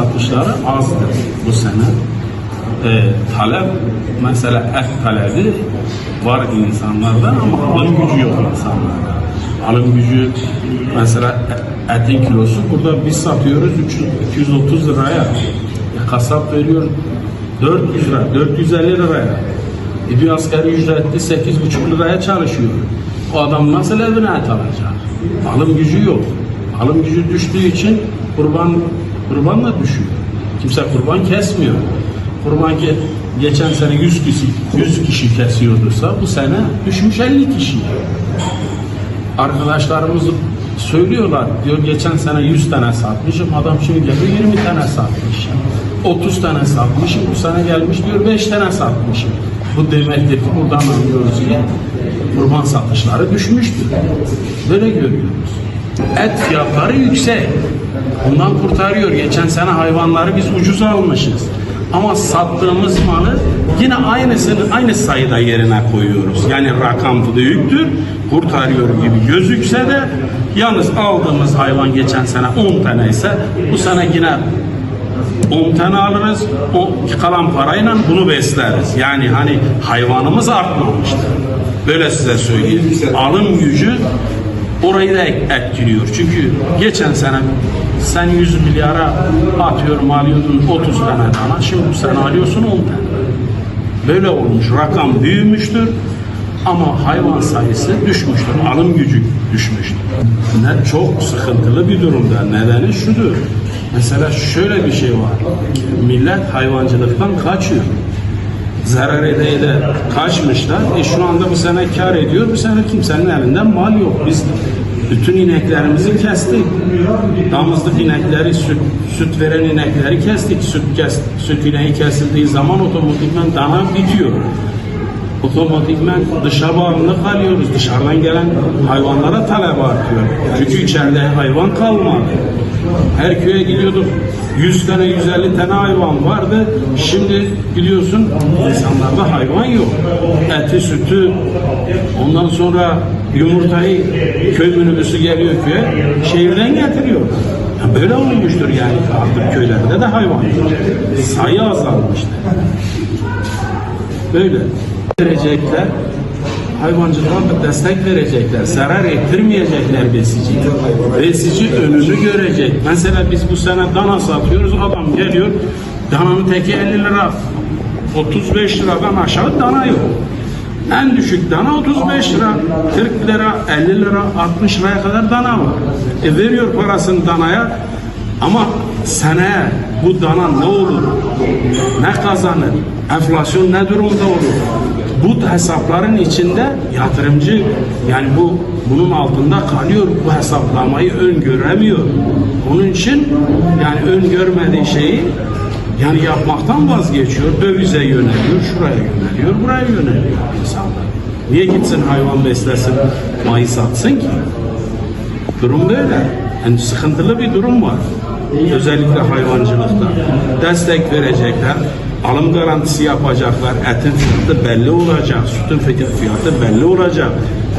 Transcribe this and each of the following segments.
satışları azdır bu sene. Ee, talep, mesela et talebi var insanlarda ama alım gücü yok insanlarda. Alım gücü mesela etin kilosu burada biz satıyoruz 300 230 liraya. E, kasap veriyor 400 lira, 450 liraya. E, bir asgari ücretli 8,5 liraya çalışıyor. O adam nasıl evine et alacak? Alım gücü yok. Alım gücü düştüğü için kurban kurban da düşüyor. Kimse kurban kesmiyor. Kurban ke geçen sene 100 kişi 100 kişi kesiyorduysa bu sene düşmüş 50 kişi. Arkadaşlarımız söylüyorlar diyor geçen sene 100 tane satmışım adam şimdi geliyor 20 tane satmış. 30 tane satmışım bu sene gelmiş diyor 5 tane satmışım. Bu demektir ki buradan anlıyoruz ki kurban satışları düşmüştür. Böyle görüyoruz. Et fiyatları yüksek. Bundan kurtarıyor. Geçen sene hayvanları biz ucuz almışız. Ama sattığımız malı yine aynısını aynı sayıda yerine koyuyoruz. Yani rakam büyüktür, kurtarıyor gibi gözükse de yalnız aldığımız hayvan geçen sene 10 tane ise bu sene yine 10 tane alırız, o kalan parayla bunu besleriz. Yani hani hayvanımız artmamıştır. Böyle size söyleyeyim. Alım gücü orayı da etkiliyor. Çünkü geçen sene sen 100 milyara atıyorum alıyordun 30 tane dana, şimdi bu sene alıyorsun 10 tane. Böyle olmuş, rakam büyümüştür ama hayvan sayısı düşmüştür, alım gücü düşmüştür. Ne çok sıkıntılı bir durumda. Nedeni şudur. Mesela şöyle bir şey var. Millet hayvancılıktan kaçıyor. Zarar ede ede kaçmışlar. E şu anda bu sene kar ediyor. Bu sene kimsenin elinden mal yok. Biz bütün ineklerimizi kestik. Damızlık inekleri, süt, süt veren inekleri kestik. Süt, kes, süt ineği kesildiği zaman otomatikman dana bitiyor otomatikmen dışa bağımlı kalıyoruz. Dışarıdan gelen hayvanlara talep artıyor. Çünkü içeride hayvan kalmadı. Her köye gidiyorduk. 100 tane 150 tane hayvan vardı. Şimdi biliyorsun insanlarda hayvan yok. Eti, sütü, ondan sonra yumurtayı köy minibüsü geliyor köye şehirden getiriyor. Böyle olmuştur yani artık köylerde de hayvan yok. Sayı azalmıştır. Böyle verecekler. Hayvancılığa destek verecekler. Zarar ettirmeyecekler besiciye. Besici önünü görecek. Mesela biz bu sene dana satıyoruz. Adam geliyor. Dananın teki 50 lira. 35 liradan aşağı dana yok. En düşük dana 35 lira, 40 lira, 50 lira, 60 liraya kadar dana var. E veriyor parasını danaya ama seneye bu dana ne olur? Ne kazanır? Enflasyon ne durumda olur? Bu hesapların içinde yatırımcı yani bu bunun altında kalıyor. Bu hesaplamayı öngöremiyor. Onun için yani öngörmediği şeyi yani yapmaktan vazgeçiyor. Dövize yöneliyor, şuraya yöneliyor, buraya yöneliyor insanlar. Niye gitsin hayvan beslesin, mayı satsın ki? Durum böyle. Yani sıkıntılı bir durum var. Özellikle hayvancılıkta. Destek verecekler, alım garantisi yapacaklar, etin fiyatı belli olacak, sütün fiyatı belli olacak.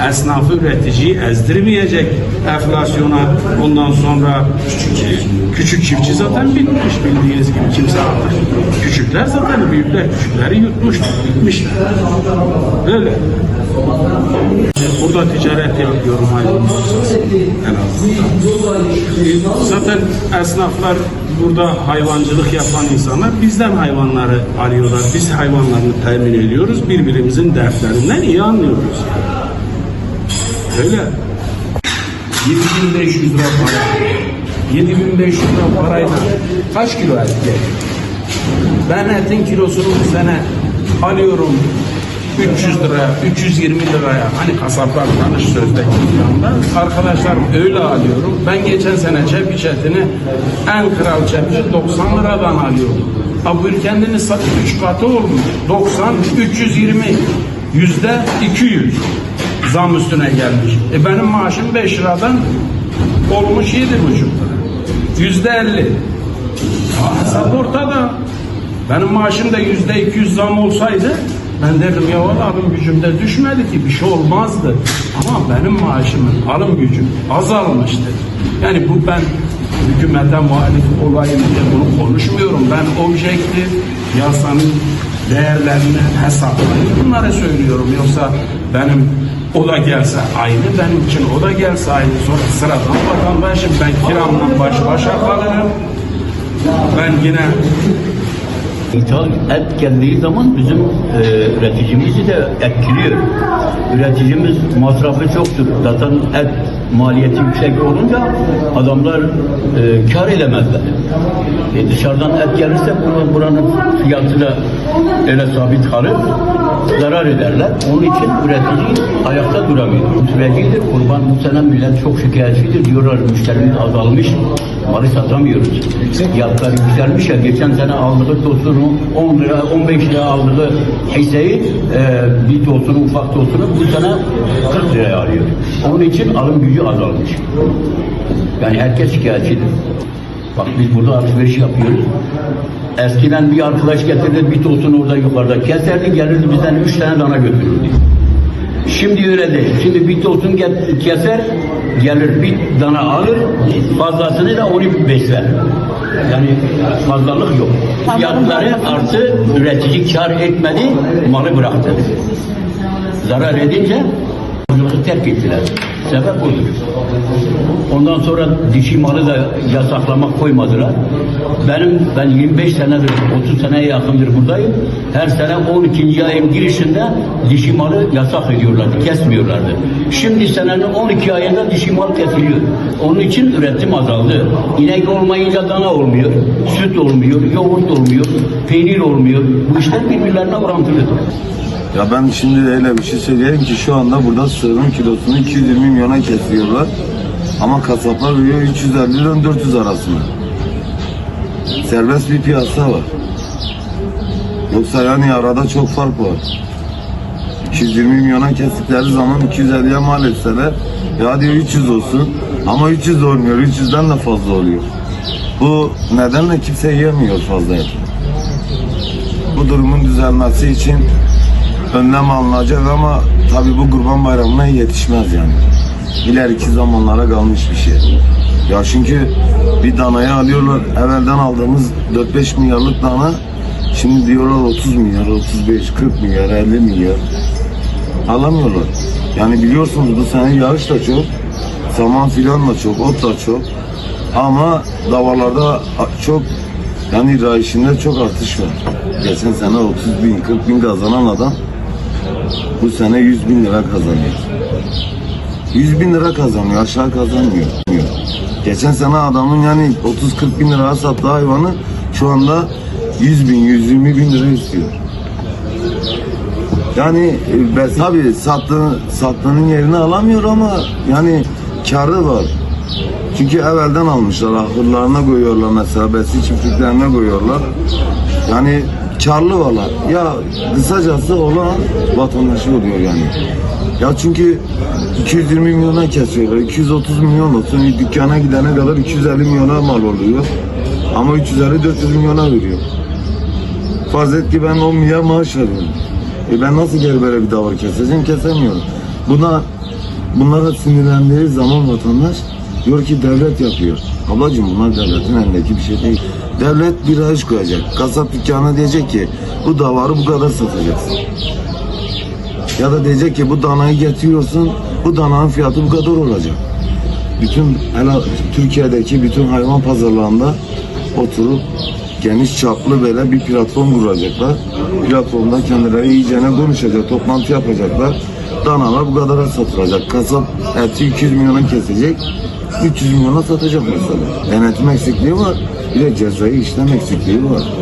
Esnafı üreticiyi ezdirmeyecek enflasyona ondan sonra küçük çiftçi zaten bitmiş bildiğiniz gibi kimse artık. Küçükler zaten büyükler küçükleri yutmuştur, bitmişler. Böyle. Burada ticaret yapıyorum hayvan en azından. Zaten esnaflar burada hayvancılık yapan insanlar bizden hayvanları alıyorlar. Biz hayvanlarını temin ediyoruz. Birbirimizin dertlerinden iyi anlıyoruz. Öyle. 7500 lira para. 7500 lira parayla kaç kilo et gelir? Ben etin kilosunu bu sene alıyorum 300 liraya, 320 liraya hani kasaplar tanış sözdeki fiyatında arkadaşlarım öyle alıyorum. Ben geçen sene çepiş etini en kral çepişi 90 liradan alıyordum. Ha bu kendini satı 3 katı olmuş. 90, 320, yüzde 200 zam üstüne gelmiş. E benim maaşım 5 liradan olmuş 7,5 lira. Yüzde 50. Hesap ortada. Benim maaşım da yüzde 200 zam olsaydı ben derdim ya valla alım gücümde düşmedi ki bir şey olmazdı. Ama benim maaşımın alım gücüm azalmıştı. Yani bu ben hükümete muhalif olayım diye bunu konuşmuyorum. Ben objektif yasanın değerlerini hesaplayıp bunları söylüyorum. Yoksa benim o da gelse aynı, benim için o da gelse aynı. Sonra sıradan vatandaşım ben kiramla baş başa kalırım. Ben yine İthal et geldiği zaman bizim e, üreticimizi de etkiliyor. Üreticimiz masrafı çoktur. Zaten et maliyeti yüksek olunca adamlar e, kar edemezler. E, dışarıdan et gelirse buranın, buranın fiyatı da öyle sabit kalır. Zarar ederler. Onun için üretici ayakta duramıyor. Sürecidir. Kurban bu sene millet çok şikayetçidir. Diyorlar müşterimiz azalmış. Malı satamıyoruz. Fiyatlar yükselmiş ya. Geçen sene aldığı tosunu 10 lira, 15 lira aldığı hisseyi e, bir tosunu, ufak tosunu bu sene 40 liraya alıyor. Onun için alım gücü azalmış. Yani herkes şikayetçidir. Bak biz burada alışveriş yapıyoruz. Eskiden bir arkadaş getirirdi bir tosunu orada yukarıda keserdi gelirdi bizden üç tane dana götürürdü. Şimdi öyle değil. Şimdi bir tosun keser, gelir bir dana alır, fazlasını da onu besler. Yani fazlalık yok. Fiyatları artı üretici kar etmedi, malı bıraktı. Zarar edince terk ettiler. Sebep budur. Ondan sonra dişi malı da yasaklamak koymadılar. Benim ben 25 senedir, 30 seneye yakındır buradayım. Her sene 12. ayın girişinde dişi malı yasak ediyorlardı, kesmiyorlardı. Şimdi senenin 12 ayında dişi mal kesiliyor. Onun için üretim azaldı. İnek olmayınca dana olmuyor, süt olmuyor, yoğurt olmuyor, peynir olmuyor. Bu işler birbirlerine orantılıdır. Ya ben şimdi öyle bir şey söyleyeyim ki şu anda burada sığırın kilosunu 220 milyona kesiyorlar. Ama kasaplar veriyor 350 ile 400 arasında. Serbest bir piyasa var. Yoksa yani arada çok fark var. 220 milyona kestikleri zaman 250'ye mal etseler ya diyor 300 olsun ama 300 olmuyor 300'den de fazla oluyor. Bu nedenle kimse yemiyor fazla et. Bu durumun düzelmesi için önlem alınacak ama tabi bu kurban bayramına yetişmez yani. İleriki zamanlara kalmış bir şey. Ya çünkü bir danayı alıyorlar evvelden aldığımız 4-5 milyarlık dana şimdi diyorlar 30 milyar, 35, 40 milyar, 50 milyar alamıyorlar. Yani biliyorsunuz bu sene yağış da çok, saman filan da çok, ot da çok ama davalarda çok yani rayişinde çok artış var. Geçen sene 30 bin, 40 bin kazanan adam bu sene 100 bin lira kazanıyor. 100 bin lira kazanıyor, aşağı kazanmıyor. Geçen sene adamın yani 30-40 bin liraya sattığı hayvanı şu anda 100 bin, 120 bin lira istiyor. Yani e, ben tabii sattığı, sattığının yerini alamıyor ama yani karı var. Çünkü evvelden almışlar, ahırlarına koyuyorlar mesela, besi çiftliklerine koyuyorlar. Yani karlı varlar. Ya kısacası olan vatandaşı oluyor yani. Ya çünkü 220 milyona kesiyorlar. 230 milyon olsun dükkana gidene kadar 250 milyona mal oluyor. Ama 350-400 milyona veriyor. Farz et ki ben 10 milyar maaş alıyorum. E ben nasıl geri böyle bir davar keseceğim? Kesemiyorum. Buna bunlara sinirlendiği zaman vatandaş diyor ki devlet yapıyor. Ablacığım bunlar devletin elindeki bir şey değil. Devlet bir ağaç koyacak. Kasap dükkanına diyecek ki bu davarı bu kadar satacaksın. Ya da diyecek ki bu danayı getiriyorsun, bu dananın fiyatı bu kadar olacak. Bütün Türkiye'deki bütün hayvan pazarlarında oturup geniş çaplı böyle bir platform kuracaklar. Platformda kendileri iyicene konuşacak, toplantı yapacaklar. Danalar bu kadara satılacak. Kasap eti 200 milyona kesecek, 300 milyona satacak mesela. Denetim eksikliği var, bir de cezai işlem eksikliği var.